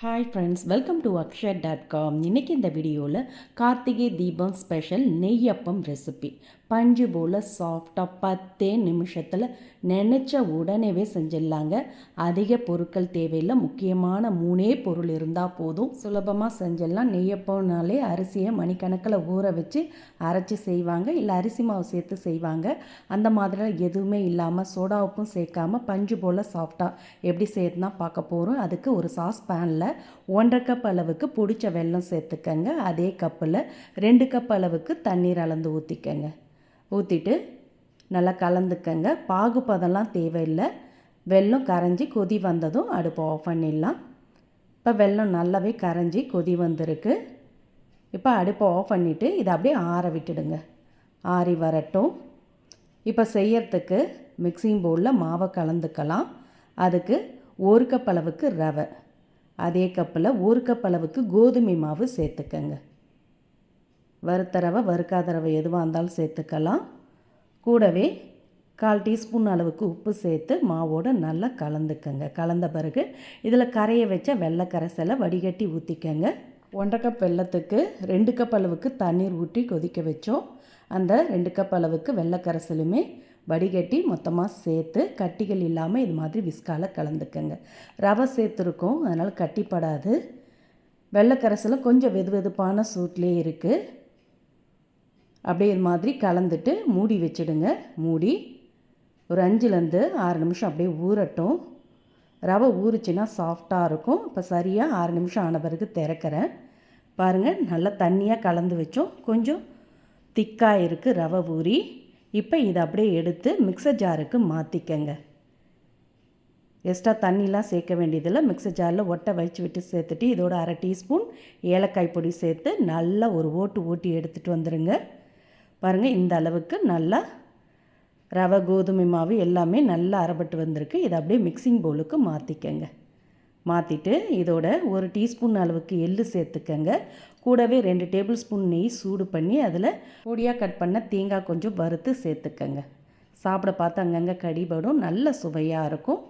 Hi friends welcome to Akshar dot com இன்றைக்கி இந்த வீடியோவில் கார்த்திகை தீபம் ஸ்பெஷல் நெய்யப்பம் ரெசிபி பஞ்சு போல் சாஃப்டாக பத்தே நிமிஷத்தில் நினச்ச உடனேவே செஞ்சிடலாங்க. அதிக பொருட்கள் தேவையில்லை முக்கியமான மூணே பொருள் இருந்தால் போதும். சுலபமாக செஞ்சிடலாம். நெய்யப்பம்னாலே அரிசியை மணிக்கணக்கில் ஊற வச்சு அரைச்சி செய்வாங்க இல்லை அரிசி மாவு சேர்த்து செய்வாங்க. அந்த மாதிரி எதுவுமே இல்லாமல் சோடா உப்பும் சேர்க்காம பஞ்சு போல் சாஃப்டாக எப்படி சேர்த்துனா பார்க்க போகிறோம் அதுக்கு ஒரு சாஸ் பேனில் ஒன்றரை கப் அளவுக்கு பிடிச்ச வெல்லம் சேர்த்துக்கங்க. அதே கப்பில் ரெண்டு கப் அளவுக்கு தண்ணீர் அளந்து ஊற்றிக்கங்க ஊற்றிட்டு நல்லா கலந்துக்கங்க. பாகுபதம்லாம் தேவையில்லை. வெல்லம் கரைஞ்சி கொதி வந்ததும் அடுப்பை ஆஃப் பண்ணிடலாம். இப்போ வெல்லம் நல்லாவே கரைஞ்சி கொதி வந்திருக்கு. இப்போ அடுப்பை ஆஃப் பண்ணிவிட்டு இதை அப்படியே ஆற விட்டுடுங்க. ஆறி வரட்டும். இப்போ செய்யறதுக்கு மிக்சிங் பவுலில் மாவை கலந்துக்கலாம். அதுக்கு ஒரு கப் அளவுக்கு ரவை. அதே கப்பில் ஒரு கப் அளவுக்கு கோதுமை மாவு சேர்த்துக்கங்க. வறுத்த ரவை வறுக்காத ரவை எதுவாக இருந்தாலும் சேர்த்துக்கலாம். கூடவே கால் டீஸ்பூன் அளவுக்கு உப்பு சேர்த்து மாவோடு நல்லா கலந்துக்கங்க. கலந்த பிறகு இதில் கரையை வச்ச வெள்ளை கரைசலை வடிகட்டி ஊற்றிக்கங்க ஒன்றரை கப் வெள்ளத்துக்கு ரெண்டு கப் அளவுக்கு தண்ணீர் ஊற்றி கொதிக்க வச்சோம். அந்த ரெண்டு கப் அளவுக்கு வெள்ளை கரைசலுமே வடிகட்டி மொத்தமாக சேர்த்து கட்டிகள் இல்லாமல் இது மாதிரி விஸ்கால கலந்துக்கங்க. ரவை சேர்த்துருக்கோம் அதனால் கட்டிப்படாது. வெள்ளைக்கரைசலும் கொஞ்சம் வெது வெதுப்பான சூட்லேயே இருக்குது அப்படியே இது மாதிரி கலந்துட்டு மூடி வச்சுடுங்க. மூடி ஒரு அஞ்சுலேருந்து ஆறு நிமிஷம் அப்படியே ஊறட்டும். ரவை ஊறுச்சின்னா சாஃப்டாக இருக்கும். இப்போ சரியாக ஆறு நிமிஷம் ஆன பிறகு திறக்கிறேன். பாருங்கள் நல்லா தண்ணியாக கலந்து வச்சோம். கொஞ்சம் திக்காக இருக்குது ரவை ஊறி. இப்போ இதை அப்படியே எடுத்து மிக்சர் ஜாருக்கு மாற்றிக்கங்க எக்ஸ்ட்ரா தண்ணிலாம் சேர்க்க வேண்டியதில்லை. மிக்சர் ஜாரில் ஒட்டை வச்சு விட்டு சேர்த்துட்டு இதோட அரை டீஸ்பூன் ஏலக்காய் பொடி சேர்த்து நல்லா ஒரு ஓட்டு ஓட்டி எடுத்துகிட்டு வந்துடுங்க பாருங்கள் இந்த அளவுக்கு நல்லா ரவை கோதுமை மாவு எல்லாமே நல்லா அரைபட்டு வந்திருக்கு. இதை அப்படியே மிக்சிங் பவுலுக்கு மாற்றிக்கங்க மாற்றிட்டு இதோட ஒரு டீஸ்பூன் அளவுக்கு எள்ளு சேர்த்துக்கங்க. கூடவே ரெண்டு டேபிள் ஸ்பூன் நெய் சூடு பண்ணி அதில் பொடியாக கட் பண்ண தேங்காய் கொஞ்சம் வறுத்து சேர்த்துக்கங்க. சாப்பிட பார்த்து அங்கங்கே கடிபடும் நல்ல சுவையாக இருக்கும்.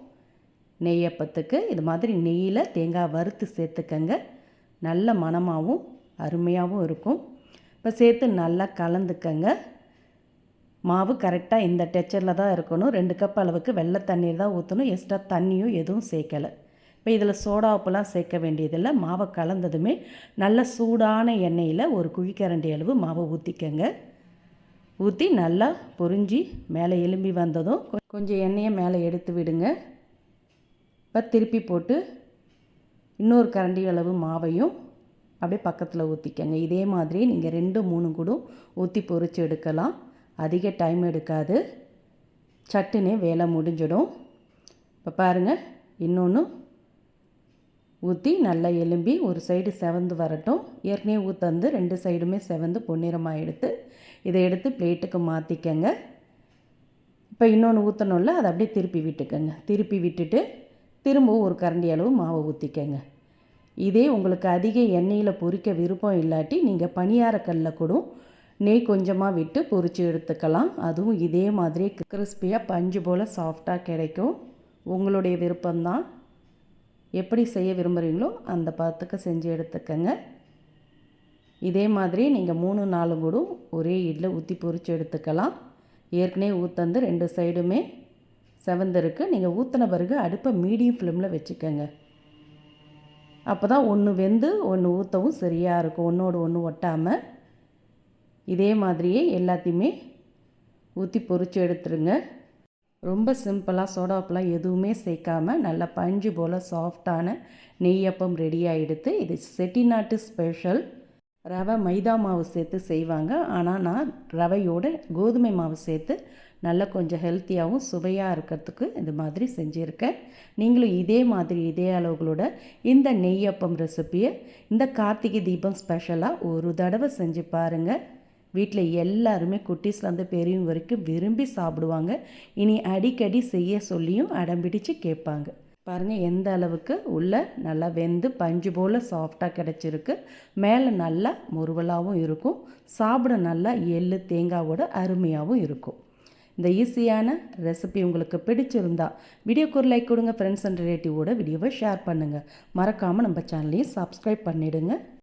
நெய்யப்பத்துக்கு இது மாதிரி நெய்யில் தேங்காய் வறுத்து சேர்த்துக்கங்க. நல்ல மனமாகவும் அருமையாகவும் இருக்கும். இப்போ சேர்த்து நல்லா கலந்துக்கங்க. மாவு கரெக்டாக இந்த டெச்சரில் தான் இருக்கணும். ரெண்டு கப் அளவுக்கு வெள்ளை தண்ணீர் தான் ஊற்றணும் எக்ஸ்ட்ரா தண்ணியும் எதுவும் சேர்க்கலை. இப்போ இதில் சோடா உப்புலாம் சேர்க்க வேண்டியதில்லை. மாவை கலந்ததுமே நல்ல சூடான எண்ணெயில் ஒரு குழிக்கரண்டி அளவு மாவை ஊற்றிக்கங்க ஊற்றி நல்லா பொறிஞ்சி மேலே எலும்பி வந்ததும் கொஞ்சம் எண்ணெயை மேலே எடுத்து விடுங்க. இப்போ திருப்பி போட்டு இன்னொரு கரண்டி அளவு மாவையும் அப்படியே பக்கத்தில் ஊற்றிக்கங்க இதே மாதிரி நீங்கள் ரெண்டு மூணு கூட ஊற்றி பொறிச்சு எடுக்கலாம். அதிக டைம் எடுக்காது. சட்டுனே வேலை முடிஞ்சிடும். இப்போ பாருங்கள் இன்னொன்று ஊற்றி நல்லா எலும்பி ஒரு சைடு செவந்து வரட்டும். ஏற்கனவே ஊற்றந்து ரெண்டு சைடுமே செவந்து பொன்னிறமாக எடுத்து இதை எடுத்து பிளேட்டுக்கு மாற்றிக்கங்க இப்போ இன்னொன்று ஊற்றணும்ல அதை அப்படியே திருப்பி விட்டுக்கங்க. திருப்பி விட்டுட்டு திரும்பவும் ஒரு கரண்டி அளவு மாவை ஊற்றிக்கங்க இதே உங்களுக்கு அதிக எண்ணெயில் பொரிக்க விருப்பம் இல்லாட்டி நீங்கள் பணியாரக்கல்லில் கூட நெய் கொஞ்சமாக விட்டு பொரித்து எடுத்துக்கலாம். அதுவும் இதே மாதிரி கிறிஸ்பியாக பஞ்சு போல் சாஃப்டாக கிடைக்கும். உங்களுடைய விருப்பம்தான். எப்படி செய்ய விரும்புகிறீங்களோ அந்த பதத்துக்கு செஞ்சு எடுத்துக்கங்க. இதே மாதிரி நீங்கள் மூணு நாலு கூட ஒரே இடில் ஊற்றி பொறிச்சு எடுத்துக்கலாம். ஏற்கனவே ஊற்றந்து ரெண்டு சைடுமே செவந்திருக்கு நீங்கள் ஊற்றின பிறகு அடுப்பை மீடியம் ஃப்ளேமில் வச்சுக்கோங்க. அப்போ தான் ஒன்று வெந்து ஒன்று ஊற்றவும் சரியாக இருக்கும். ஒன்றோடு ஒன்று ஒட்டாமல் இதே மாதிரியே எல்லாத்தையுமே ஊற்றி பொறிச்சு எடுத்துருங்க. ரொம்ப சிம்பிளாக சோடாப்பெலாம் எதுவுமே சேர்க்காமல் நல்லா பஞ்சு போல் சாஃப்டான நெய்யப்பம் ரெடி எடுத்து இது செட்டிநாட்டு ஸ்பெஷல் ரவை மைதா மாவு சேர்த்து செய்வாங்க. ஆனால் நான் ரவையோட கோதுமை மாவு சேர்த்து நல்லா கொஞ்சம் ஹெல்த்தியாகவும் சுவையாக இருக்கிறதுக்கு இது மாதிரி செஞ்சுருக்கேன். நீங்களும் இதே மாதிரி இதே அளவுகளோட இந்த நெய்யப்பம் ரெசிப்பியை இந்த கார்த்திகை தீபம் ஸ்பெஷலாக ஒரு தடவை செஞ்சு பாருங்கள் வீட்டில் எல்லாருமே குட்டீஸ்லேருந்து பெரியவங்க வரைக்கும் விரும்பி சாப்பிடுவாங்க. இனி அடிக்கடி செய்ய சொல்லியும் அடம்பிடிச்சு கேட்பாங்க. பாருங்கள் எந்த அளவுக்கு உள்ள நல்லா வெந்து பஞ்சு போல் சாஃப்டாக கிடச்சிருக்கு. மேலே நல்லா முருவலாகவும் இருக்கும். சாப்பிட நல்லா எள்ளு தேங்காவோட அருமையாகவும் இருக்கும். இந்த ஈஸியான ரெசிபி உங்களுக்கு பிடிச்சிருந்தா வீடியோக்கு ஒரு லைக் கொடுங்க. ஃப்ரெண்ட்ஸ் அண்ட் ரிலேட்டிவோட வீடியோவை ஷேர் பண்ணுங்கள் மறக்காமல் நம்ம சேனலையும் சப்ஸ்கிரைப் பண்ணிவிடுங்க